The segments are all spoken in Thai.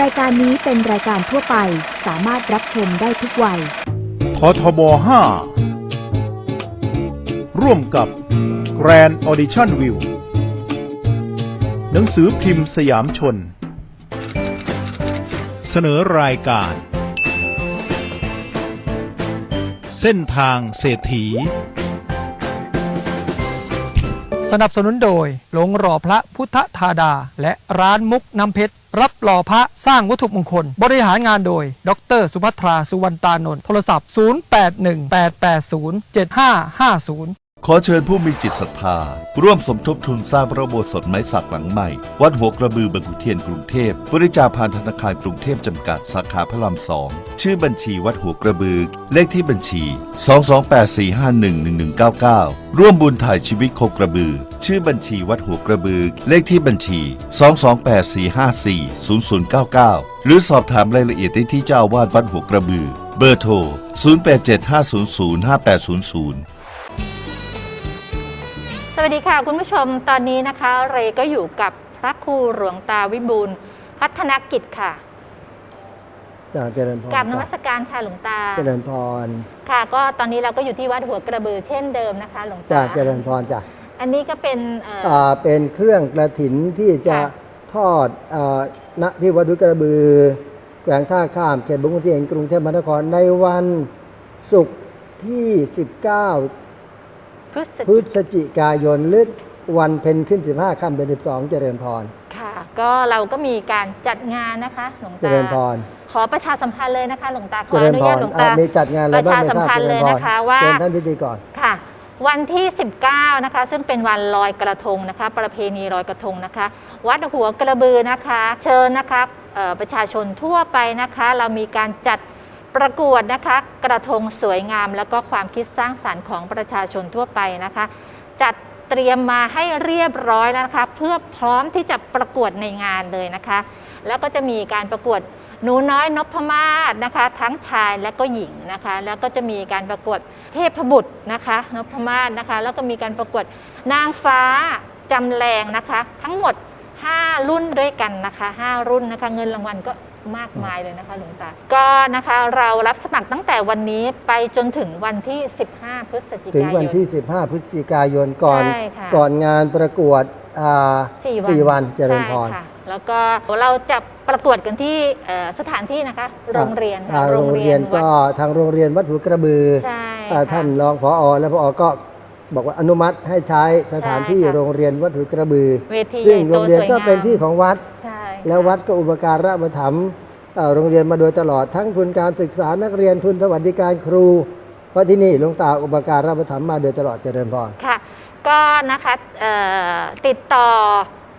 รายการนี้เป็นรายการทั่วไปสามารถรับชมได้ทุกวัย ททบ 5 ร่วมกับ Grand Audition View หนังสือพิมพ์สยามชน เสนอรายการ เส้นทางเศรษฐี สนับสนุนโดยหลงรอพระพุทธธาดา และร้านมุกน้ำเพชร รับหล่อพระสร้างวัตถุมงคล บริหารงานโดย ดร สุภัทรา สุวรรณตานนท์โทรศัพท์ 0818807550ขอเชิญผู้มีจิตศรัทธา ร่วมสมทบทุนสร้างพระโบสถไม้สักหลังใหม่ วัดหัวกระบือบางขุนเทียนกรุงเทพบริจาคผ่านธนาคารกรุงเทพจำกัดสาขาพระรามสองชื่อบัญชีวัดหัวกระบือ เลขที่บัญชี 228451199 ร่วมบุญถ่ายชีวิตโคกระบือ ชื่อบัญชีวัดหัวกระบือ เลขที่บัญชี 22845400099 หรือสอบถามรายละเอียดได้ที่เจ้าอาวาสวัดหัวกระบือ เบอร์โทร 0875005800สวัสดีค่ะคุณผู้ชมตอนนี้นะคะ เรก็อยู่กับพระครูหลวงตาวิบูลย์พัฒนกิจค่ะจ้าเจริญพรกราบนจ้ะมัสการค่ะหลวงตา เจริญพร ค่ะ ก็ตอนนี้เราก็อยู่ที่วัดหัวกระบือเช่นเดิมนะคะ หลวงจ้าตาเจริญพรจ้ะ อันนี้ก็เป็นเอ่ออ อ่าเป็นเครื่องกระถินที่จะค่ะทอดอ่าณที่วัดดุกระบือแขวงท่าข้ามเขตบางขุนเทียนกรุงเทพมหานครในวันศุกร์ที่ 19 พฤศพฤจิศจิกายนหรือวันเพ็ญขึ้น 15ค่ำเดือน12 เจริญพร ค่ะ ก็เราก็มีการจัดงานนะคะหลวงเจตาริญพร ขอประชาสัมพันธ์เลยนะคะ หลวงตาขเจอริอญนุพญาตรหลวงอะตามีจัดงานอะไรบ้างประชาไม่ทราบสัมพันธ์เจริญเลยพรนะคะว่าเชิญท่านพิธีก่อนค่ะ วันที่ 19 นะคะ ซึ่งเป็นวันลอยกระทงนะคะ ประเพณีลอยกระทงนะคะ วัดหัวกระบือนะคะ เชิญนะคะประชาชนทั่วไปนะคะ เรามีการจัดประกวดนะคะ กระทงสวยงาม แล้วก็ความคิดสร้างสรรค์ของประชาชนทั่วไปนะคะ จัดเตรียมมาให้เรียบร้อยแล้วนะคะ เพื่อพร้อมที่จะประกวดในงานเลยนะคะ แล้วก็จะมีการประกวด หนูน้อยนพมาศนะคะ ทั้งชายและก็หญิงนะคะ แล้วก็จะมีการประกวดเทพบุตรนะคะนพมาศนะคะ แล้วก็มีการประกวดนางฟ้าจำแรงนะคะ ทั้งหมด 5 รุ่นด้วยกันนะคะ 5 รุ่นนะคะ เงินรางวัลก็มากมายเลยนะคะหลวงตา ก็นะคะเรารับสมัครตั้งแต่วันนี้ไปจนถึงวันที่ 15 พฤศจิถึงกายวันนที่ 15 พฤศจิกายนก่อน ใช่ค่ะก่อนงานประกวดอ่าสี่วัน สี่วันเจริญพร ใช่ค่ะ แล้วก็เราจะประกวดกันที่เอ่อสถานที่นะคะโรงเรียนค่ะอ่าโรงเรียนก็วัดทางโรงเรียนวัดหัวกระบือใช่อ่าค่ะท่านรองผอและผอก็บอกว่าอนุมัติให้ใช้สถานที่ใช่ค่ะโรงเรียนวัดหัวกระบือเวทีซึ่งใหญ่โรโตงเรียนสวยก็งามเป็นที่ของวัดใช่แล้ววัดก็อุปการะมาถมภ์เอ่อโรงเรียนมาโดยตลอดทั้งทุนการศึกษานักเรียนทุนสวัสดิการครู เพราะที่นี่หลวงตาอุปการะมาถมภ์มาโดยตลอดเจริญพรค่ะ ก็นะคะเอ่อติดต่อ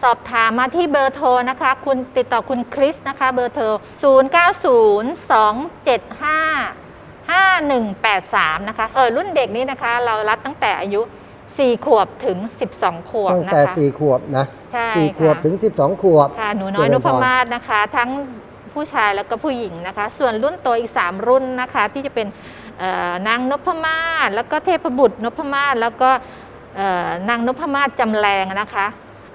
สอบถามมาที่เบอร์โทรนะคะ คุณติดต่อคุณคริสนะคะ เบอร์โทร 0902755183 นะคะ เออรุ่นเด็กนี้นะคะ เรารับตั้งแต่อายุ 4 ขวบถึง 12 ขวบตั้งนะแต่คะ สี่ขวบนะใช่สี่ค่ะขวบถึง12ขวบ ค่ะหนูน้อยเจนริญพพร มาศนะคะ ทั้งผู้ชายแล้วก็ผู้หญิงนะคะ ส่วนรุ่นโตอีก 3 รุ่นนะคะ ที่จะเป็นเอ่อนางนพมาศแล้วก็เทพบุตรนพมาศแล้วก็เอ่อนางนพมาศจำแรงนะคะ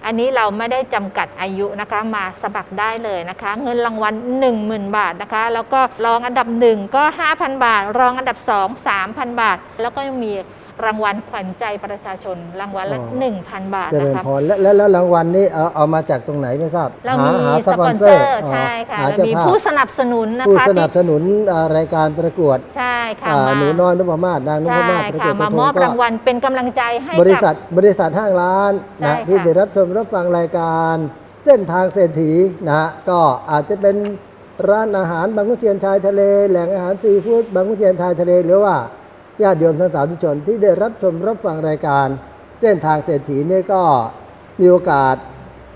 อันนี้เราไม่ได้จำกัดอายุนะคะมาสมัครได้เลยนะคะ เงินรางวัล 10,000 บาทนะคะ แล้วก็รองอันดับ 1 ก็ 5,000 บาท รองอันดับ 2 3,000 บาท แล้วก็ยังมี รางวัลขวัญใจประชาชน รางวัลละ อ๋อ 1,000 บาทเจรินะญคะพรและและแล้วรางวัลนี้เอาเอามาจากตรงไหนไม่ทราบเราหามีหาสปอนเซอร์ใช่ค่ะหาเราเจ้ามีภาพผู้สนับสนุนนะผู้คะสนับที่สนุนอ่ารายการประกวดใช่ค่ะอ่ามาหนูน้อยนพมาศนางนพใช่มาศประกค่ะวดกมาระทมงอบก็รางวัลเป็นกำลังใจให้บริษัทกับบริษัทห้างร้านใช่นะค่ะ ที่ได้รับชมรับฟังรายการ เส้นทางเศรษฐีนะฮะก็อาจจะเป็นร้านอาหารบางขุนเทียนชายทะเล แหล่งอาหารซีฟู้ดบางขุนเทียนชายทะเลหรือว่า ญาติโยมทั้งสาธุชนที่ได้รับชมรับฟังรายการ เส้นทางเศรษฐีเนี่ยก็มีโอกาส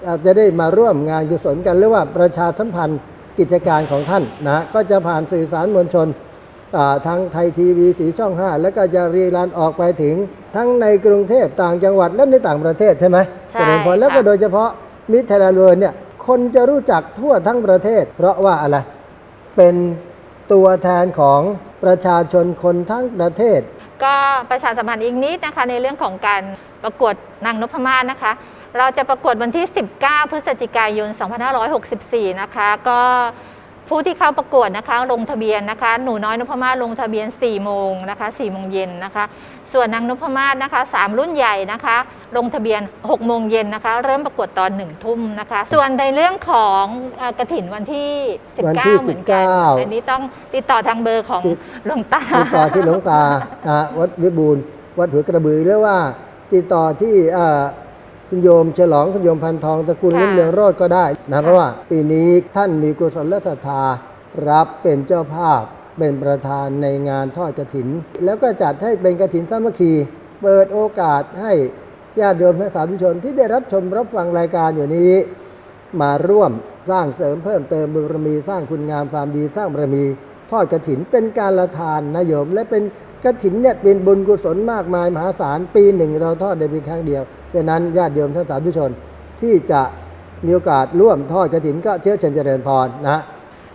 อาจจะได้มาร่วมงานกุศลกัน หรือว่าประชาสัมพันธ์กิจการของท่านนะก็จะผ่านสื่อสารมวลชนอ่าทางไทยทีวีสีช่อง 5 แล้วก็จะรีรันออกไปถึงทั้งในกรุงเทพต่างจังหวัดและในต่างประเทศใช่ไหมใช่เจริญพรค่ะแล้วก็โดยเฉพาะมิตรไทยแลนด์เวิร์เนี่ยคนจะรู้จักทั่วทั้งประเทศ เพราะว่าอะไรเป็นตัวแทนของ ประชาชนคนทั้งประเทศ ก็ประชาสัมพันธ์อีกนิดนะคะในเรื่องของการประกวดนางนพมาศนะคะ เราจะประกวดวันที่ 19 พฤศจิกายน 2564 นะคะ ก็ผู้ที่เข้าประกวดนะคะลงทะเบียนนะคะ หนูน้อยนพมาศลงทะเบียน 4 โมงนะคะ4โมงเย็นนะคะ ส่วนนางนพมาศนะคะ3รุ่นใหญ่นะคะ ลงทะเบียน 6 โมงเย็นนะคะ เริ่มประกวดตอน 1 ทุ่มนะคะ ส่วนในเรื่องของเอ่อกระถินวันที่ 19วันที่เหมือนกัน19อันนี้ต้องติดต่อทางเบอร์ของติดหลวงตา ติดต่อที่หลวงตาอ่าวัดวิบูลย์วัดหัวกระบือหรือว่าติดต่อที่อ่าคุณโยมฉลองคุณโยมพันทองตระกูลค่ะลิ้มเรืองโรดก็ได้นะเพราะว่าปีนี้ท่านมีกุศลศรัทธารับเป็นเจ้าภาพ เป็นประธานในงานทอดกระถิน แล้วก็จัดให้เป็นกระถินสามัคคีเปิดโอกาสให้ญาติโยมและสาธุชนที่ได้รับชมรับฟังรายการอยู่นี้ มาร่วมสร้างเสริมเพิ่มเติมบุญมีสร้างคุณงามความดีสร้างบารมี ทอดกระถินเป็นการละทานนะโยม และเป็นกระถินเนี่ยเป็นบุญกุศลมากมายมหาศาลปีหนึ่งเราทอดได้เพียงครั้งเดียวฉะนั้นญาติโยมท่านสาธุชนที่จะมีโอกาสร่วมทอดกระถินก็เชื้อเชิญเจริญพรนะ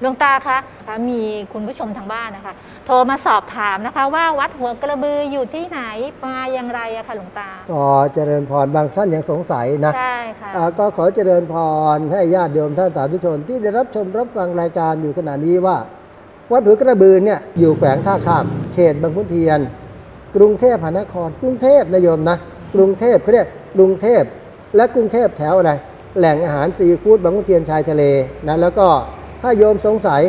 หลวงตาคะคะมีคุณผู้ชมทางบ้านนะคะ โทรมาสอบถามนะคะ ว่าวัดหัวกระบืออยู่ที่ไหนมาอย่างไรอะคะหลวงตาก็เจริญพรบางท่านยังสงสัยนะใช่ค่ะอ่าก็ขอเจริญพรให้ญาติโยมท่านสาธุชน ที่ได้รับชมรับฟังรายการอยู่ขณะนี้ว่า วัดหัวกระบือเนี่ยอยู่แขวงท่าข้ามเขตบางขุนเทียน กรุงเทพมหานคร กรุงเทพนะโยมนะกรุงเทพเขาเรียกกรุงเทพและกรุงเทพแถวอะไรแหล่งอาหารซีฟู้ดบางขุนเทียนชายทะเลนะแล้วก็ ถ้าโยมสงสัย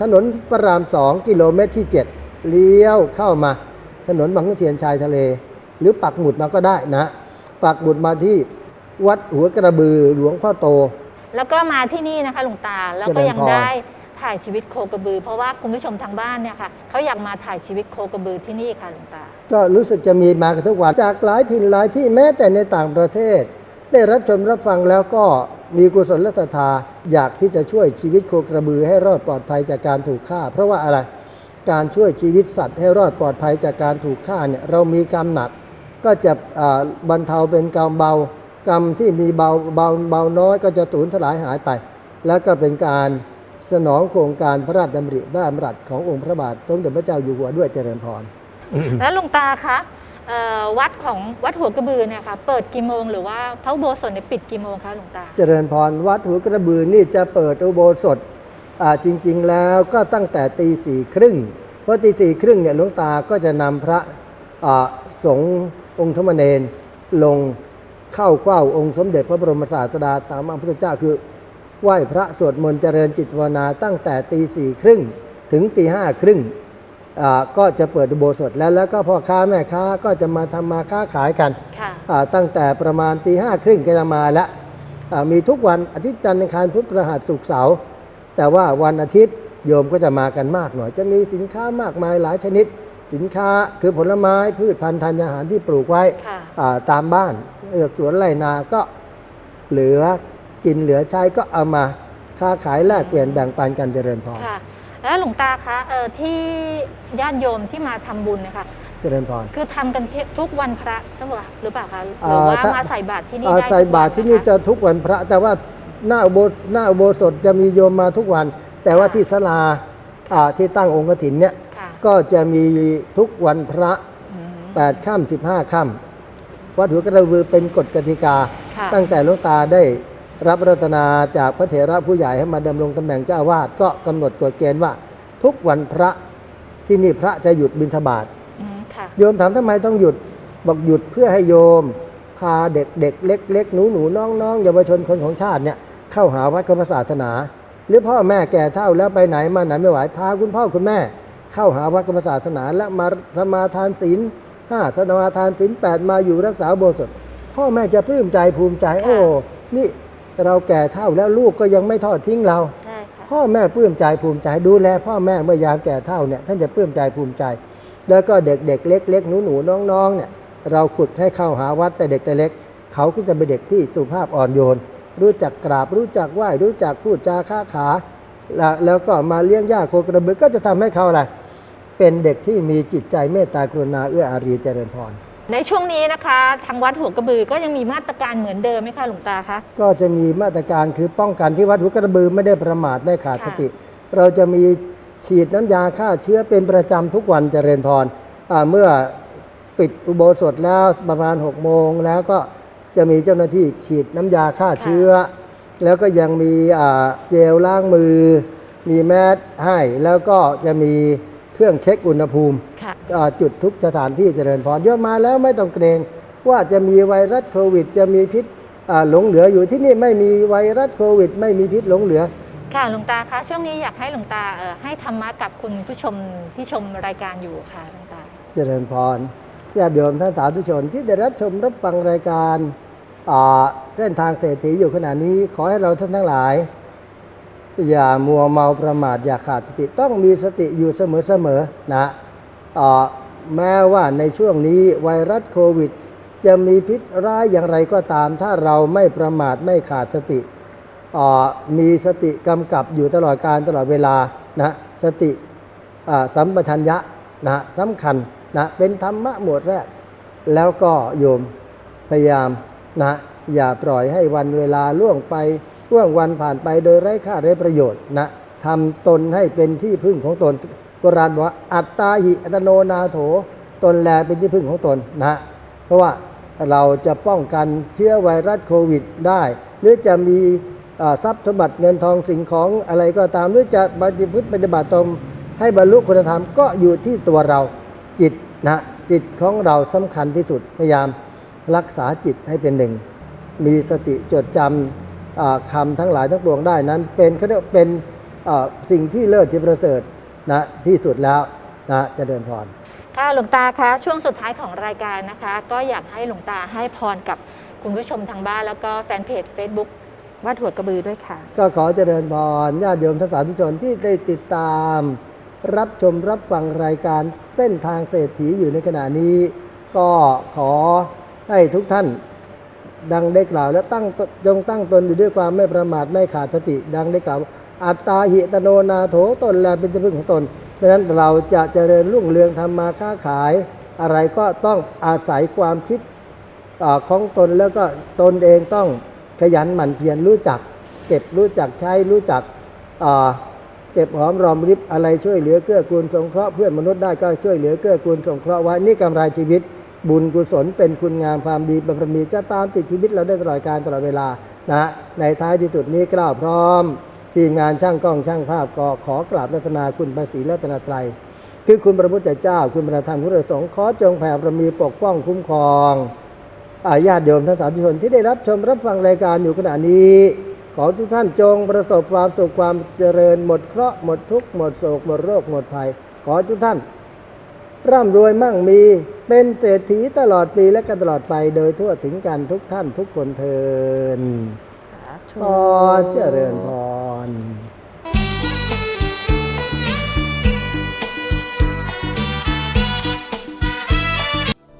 ถนนพระรามสองกิโลเมตรที่ 7 เลี้ยวเข้ามา ถนนบางขุนเทียนชายทะเล หรือปักหมุดมาก็ได้นะ ปักหมุดมาที่วัดหัวกระบือหลวงพ่อโต แล้วก็มาที่นี่นะคะหลวงตาแล้วก็เจริญยังพรได้ถ่ายชีวิตโคกระบือ เพราะว่าคุณผู้ชมทางบ้านเนี่ยค่ะเขาอยากมาถ่ายชีวิตโคกระบือที่นี่ค่ะหลวงตา ก็รู้สึกจะมีมากันทุกวันจากหลายถิ่นหลายที่แม้แต่ในต่างประเทศ ได้รับชมรับฟังแล้วก็ มีกุศลศรัทธาอยากที่จะช่วยชีวิตโคกระบือให้รอดปลอดภัยจากการถูกฆ่า เพราะว่าอะไรการช่วยชีวิตสัตว์ให้รอดปลอดภัยจากการถูกฆ่าเนี่ยเรามีกรรมหนัก ก็จะบรรเทาเป็นกรรมเบา กรรมที่มีเบาเบาเบาน้อยก็จะสูญสลายหายไป แล้วก็เป็นการสนองโครงการพระราชดำริพระราชดำรัสขององค์พระบาทสมเด็จพระเจ้าอยู่หัวด้วยเจริญพรแล้วหลวงตาคะเอ่อ วัดของวัดหัวกระบือเนี่ยค่ะเปิดกี่โมงหรือว่าพระอุโบสถเนี่ยปิดกี่โมงคะหลวงตา เจริญพรวัดหัวกระบือนี่จะเปิดอุโบสถจริง ๆ แล้วก็ตั้งแต่ตีสี่ครึ่งเพราะตีสี่ครึ่งเนี่ยหลวงตาก็จะนำพระสงฆ์องค์ธรรมเนรลงเข้าเฝ้าองค์สมเด็จพระบรมศาสดาตามพระพุทธเจ้าคือไหว้พระสวดมนต์เจริญจิตภาวนาตั้งแต่ตีสี่ครึ่งถึงตีห้าครึ่ง ก็จะเปิดอุโบสถแล้วแล้วก็พ่อค้าแม่ค้าก็จะมาทำมาค้าขายกันค่ะอ่าตั้งแต่ประมาณตีห้าครึ่งก็จะมาแล้วอ่ามีทุกวันอาทิตย์จันทร์อังคารพุธพฤหัสศุกร์เสาร์แต่ว่าวันอาทิตย์โยมก็จะมากันมากหน่อย จะมีสินค้ามากมายหลายชนิด สินค้าคือผลไม้พืชพันธุ์ธัญญาหารที่ปลูกไว้ค่ะอ่าตามบ้านเลือกสวนไรนาก็เหลือกินเหลือใช้ก็เอามาค้าขายแลกเปลี่ยนแบ่งปันกันเจริญพรค่ะ แล้วหลวงตาคะเอ่อที่ญาติโยมที่มาทำบุญเนะคะเจริญพร คือทำกันทุกวันพระหรือเปล่าหรือเปล่าคะหอ่ารือว่าถ้ามาใส่บาตรที่นี่อ่าได้ใส่บาตรที่นี่ทุกจะวัคทุกวันพระ แต่ว่าหน้าอุโบหน้าอุโบสถจะมีโยมมาทุกวัน แต่ว่าที่ศาลาอ่าที่ตั้งองค์กฐินเนี่ยค่ะก็จะมีทุกวันพระอืม 8ค่ำ15ค่ำวัดหัวกระบือเป็นกฎกติกา ค่ะ ตั้งแต่หลวงตาได้ รับรัตนาจากพระเถระผู้ใหญ่ให้มาดำรงตำแหน่งเจ้าอาวาดก็กำหนดกฎเกณฑ์ว่า ทุกวันพระที่นี่พระจะหยุดบิณฑบาตอืมค่ะ โยมถามทำไมต้องหยุดบอกหยุดเพื่อให้โยม พาเด็กเด็กเล็กเล็กหนูหนูน้องน้องเยาวชนคนของชาติเนี่ยเข้าหาวัดกรรมศาสนา หรือพ่อแม่แก่เท่าแล้วไปไหนมาไหนไม่ไหวพาคุณพ่อคุณแม่ เข้าหาวัดกรรมศาสนา และมาสมาทานศีลห้าสมาทานศีลแปดมาอยู่รักษาอุโบสถพ่อแม่จะปลื้มใจภูมิใจ โอ้นี่ เราแก่เท่าแล้วลูกก็ยังไม่ทอดทิ้งเราใช่ค่ะพ่อแม่ปลื้มใจภูมิใจดูแลพ่อแม่เมื่อยามแก่เท่าเนี่ยท่านจะปลื้มใจภูมิใจ แล้วก็เด็กเด็กเล็กเล็กหนูหนูน้องน้องเนี่ยเราฝึกให้เข้าหาวัดแต่เด็กแต่เล็ก เขาก็จะเป็นเด็กที่สุภาพอ่อนโยน รู้จักกราบรู้จักไหว้รู้จักพูดจาค้าขา แล้วแล้วก็มาเลี้ยงย่าโคกระบือก็จะทำให้เขาอะไรเป็นเด็กที่มีจิตใจเมตตากรุณาเอื้ออารีเจริญพร ในช่วงนี้นะคะทางวัดหัวกระบือก็ยังมีมาตรการเหมือนเดิมไหมคะหลวงตาคะก็จะมีมาตรการคือป้องกันที่วัดหัวกระบือไม่ได้ประมาทไม่ขาดสค่ะติ เราจะมีฉีดน้ำยาฆ่าเชื้อเป็นประจำทุกวันเจริญพรอ่าเมื่อปิดอุโบสถแล้วประมาณ6โมงแล้วก็จะมีเจ้าหน้าที่ฉีดน้ำยาฆ่าเชื้อ แล้วก็ยังมีอ่าเจลล้างมือ มีแมสให้แล้วก็จะมี เครื่องเช็คอุณหภูมิค่ะอ่าจุดทุกสถานที่เจริญพรเยอะมาแล้วไม่ต้องเกรง ว่าจะมีไวรัสโควิด จะมีพิษอ่าหลงเหลืออยู่ที่นี่ไม่มีไวรัสโควิด ไม่มีพิษหลงเหลือ ค่ะหลวงตาคะช่วงนี้อยากให้หลวงตาเอ่อให้ธรรมะกับคุณผู้ชมที่ชมรายการอยู่ค่ะหลวงตา เจริญพรญาติโยมท่านสาธุชนที่ได้รับชมรับฟังรายการอ่าเส้นทางเศรษฐีอยู่ขณะนี้ขอให้เราท่านทั้งหลาย อย่ามัวเมาประมาทอย่าขาดสติต้องมีสติอยู่เสมอๆนะอ่าแม้ว่าในช่วงนี้ไวรัสโควิด จะมีพิษร้ายอย่างไรก็ตาม ถ้าเราไม่ประมาทไม่ขาดสติมีสติกำกับอยู่ตลอดการตลอดเวลานะสติสัมปชัญญะนะสำคัญนะเป็นธรรมะหมวดแรก แล้วก็โยมพยายามนะอย่าปล่อยให้วันเวลาล่วงไป ล่วงวันผ่านไปโดยไร้ค่าไร้ประโยชน์นะทำตนให้เป็นที่พึ่งของตนโบราณบอกว่าอัตตาหิอัตโนนาโถตนแลเป็นที่พึ่งของตนนะเพราะว่าเราจะป้องกันเชื้อไวรัสโควิดได้ หรือจะมีทรัพย์สมบัติเงินทองสิ่งของอะไรก็ตาม หรือจะปฏิพฤติปฏิบัติตนให้บรรลุคุณธรรมก็อยู่ที่ตัวเราจิตนะจิตของเราสำคัญที่สุดพยายามรักษาจิตให้เป็นหนึ่ง มีสติจดจำอ่า คำทั้งหลายทั้งปวงได้นั้น เป็นเขาเรียกว่าเป็นอ่าสิ่งที่เลิศที่ประเสริฐนะที่สุดแล้วนะเจริญพรค่ะหลวงตาคะช่วงสุดท้ายของรายการนะคะ ก็อยากให้หลวงตาให้พรกับคุณผู้ชมทางบ้าน แล้วก็แฟนเพจ Facebook วัดหัวกระบือด้วยค่ะ ก็ขอเจริญพรญาติโยมท่านสาธุชนที่ได้ติดตาม รับชมรับฟังรายการเส้นทางเศรษฐีอยู่ในขณะนี้ ก็ขอให้ทุกท่าน ดังได้กล่าวและตั้งจงตั้งตนอยู่ด้วยความไม่ประมาทไม่ขาดสติ ดังได้กล่าว อัตตาหิตโนนาโถตนแลเป็นที่พึ่งของตนเพราะฉะนั้นเราจะเจริญรุ่งเรืองทำมาค้าขาย อะไรก็ต้องอาศัยความคิดอของตนแล้วก็ตนเองต้องขยันหมั่นเพียรรู้จัก เก็บรู้จักใช้รู้จักเก็บหอมรอมริบอะไรช่วยเหลือเกื้อกูลสงเคราะห์เพื่อนมนุษย์ได้ก็ช่วยเหลือเกื้อกูลสงเคราะห์ไว้นี่กำไรชีวิต บุญกุศลเป็นคุณงามความดีบารมีจะตามติดชีวิตเราได้ตลอดการตลอดเวลานะในท้ายที่สุดนี้กล่าวพร้อม ทีมงานช่างกล้องช่างภาพก็ขอกราบรัตนาคุณพระศรีรัตนตรัย คือคุณพระพุทธเจ้า คุณพระธรรมคุณพระสงฆ์ขอจงแผ่บารมีปกป้องคุ้มครองอาญาติโยมท่านสาธุชนที่ได้รับชมรับฟังรายการอยู่ขณะนี้ขอทุกท่านจงประสบความสุขความเจริญหมดเคราะห์หมดทุกข์หมดโศกหมดโรคหมดภัย ขอทุกท่าน ร่ำรวยมั่งมี เป็นเศรษฐีตลอดปีและกันตลอดไปโดยทั่วถึงกันทุกท่านทุกคนเทินขอเจริญพร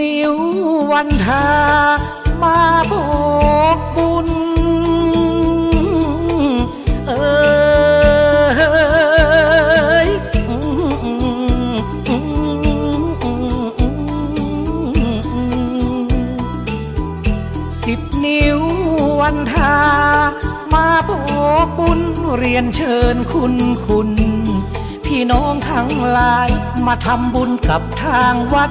นิ้ววันทามาโบกบุญ เอยสิบนิ้ววันทามาโบกบุญเรียนเชิญคุณคุณพี่น้องทั้งหลายมาทำบุญกับทางวัด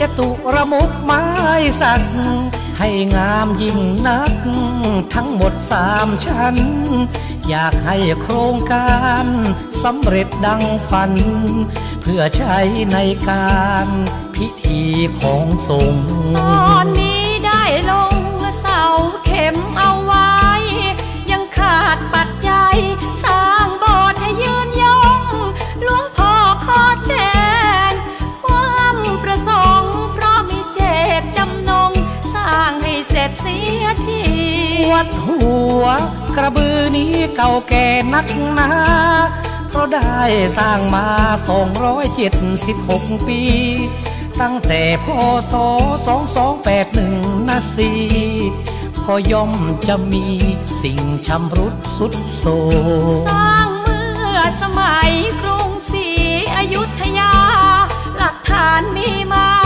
จะตุระมุกไม้สัก ให้งามยิ่งนัก ทั้งหมดสามชั้น อยากให้โครงการสำเร็จดังฝัน เพื่อใช้ในการพิธีของสงฆ์ วัดหัว กระบือนี้เก่าแก่นักหนาเพราะได้สร้างมา 276 ปี ตั้งแต่พศ2281นะสีก็ย่อมจะมีสิ่งชำรุดสุดโทรสร้างเมื่อสมัยกรุงศรีอยุธยา หลักฐานมีมา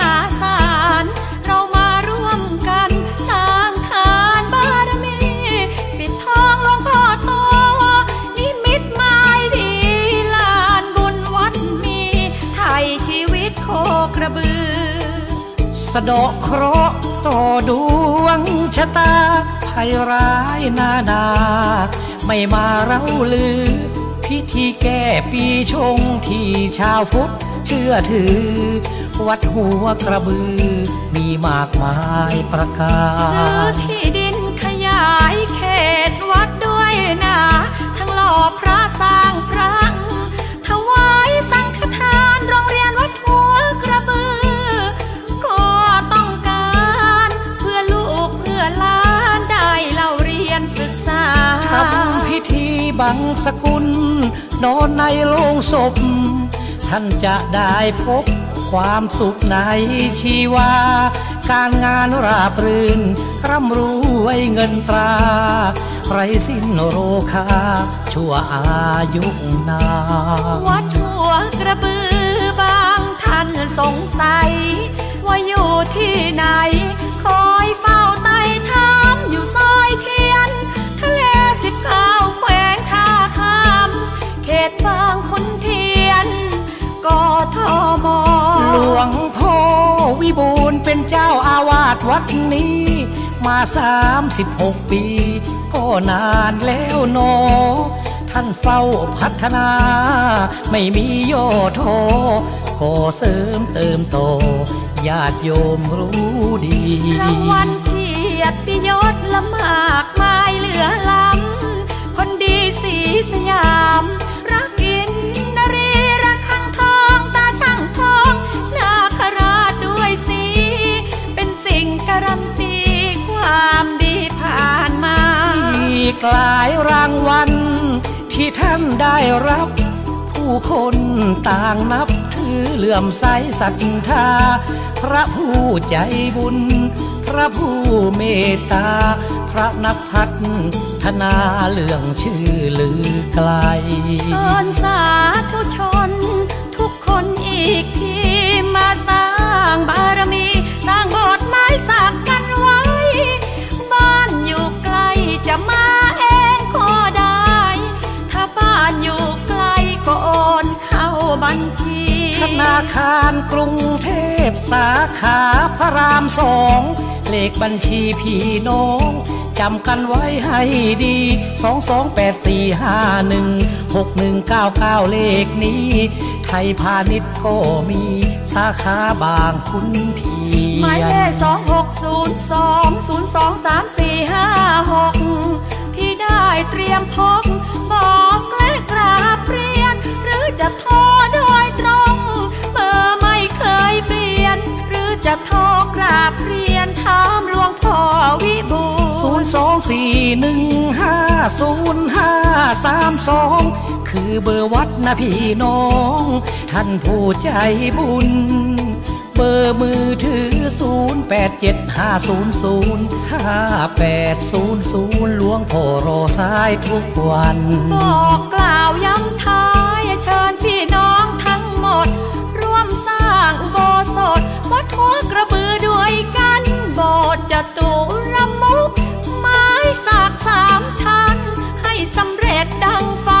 า โคกระบือ สะดาะเคราะห์ต่อดวงชะตาภัยร้ายนานา ไม่มาเล่าลือ พิธีแก้ปีชงที่ชาวพุทธเชื่อถือ วัดหัวกระบือ มีมากมายประกาซื้อที่ดินขยายเขตวัดด้วยนะ ทั้งหล่อพระสร้าง บังสกุล นอนในโลงศพ ท่านจะได้พบความสุขในชีวา การงานราบรื่น ร่ำรวยเงินตราไรสิ้นโรคา ชั่วอายุนานวัดหัวกระบือบางท่านสงสัย ว่าอยู่ที่ไหน คอยเฝ้าไต่ถามอยู่ซอ วงพ่อวิบูลเป็นเจ้าอาวาสวัดนี้ มาสามสิบหกปี ก็นานแล้วหนท่านเฝ้าพัฒนา ไม่มีโยโทก็เสริมเติมโต ญาติโยมรู้ดีรางวัลเกียรติยศละมากมายเหลือล้ำคนดีสีสยาม กหลายรางวัลที่ท่านได้รับ ผู้คนต่างนับถือเหลื่อมใสศรัทธา พระผู้ใจบุญ พระผู้เมตตา พระนภัทธนาเรื่องชื่อลือไกลเชิญสาธุชน ทุกคนอีกทีมาสร้างบารมีสร้างโบสถ์ไม้สักกันไว้ บ้านอยู่ไกลจะมา บัญชี ธนาคารกรุงเทพสาขาพระรามสองเลขบัญชีพี่น้องจำกันไว้ให้ดี 2284516199 เลขนี้ ไทยพาณิชย์ก็มีสาขาบางคุณทีหมายเลขสองหกศูนย์สองศูนย์สองสามสี่ห้าหกที่ได้เตรียมพบบอกและกราบเรียนหรือ จะโทรโดยตรง เบอร์ไม่เคยเปลี่ยน หรือจะโทรกราบเรียนถามหลวงพ่อวิบูลย์024150532คือเบอร์วัดนะพี่น้อง ท่านผู้ใจบุญ เบอร์มือถือศูนย์แปด 0 8 7 5 0 0 5 8 0 0หลวงพ่อรอสายทุกวันบอกกล่าวย้ำท้ายเชิญพี่น้องทั้งหมด ร่วมสร้างอุโบสถวัดหัวกระบือด้วยกันโบสถ์จตุรมุก ไม้สักสามชั้น ให้สำเร็จดังฝั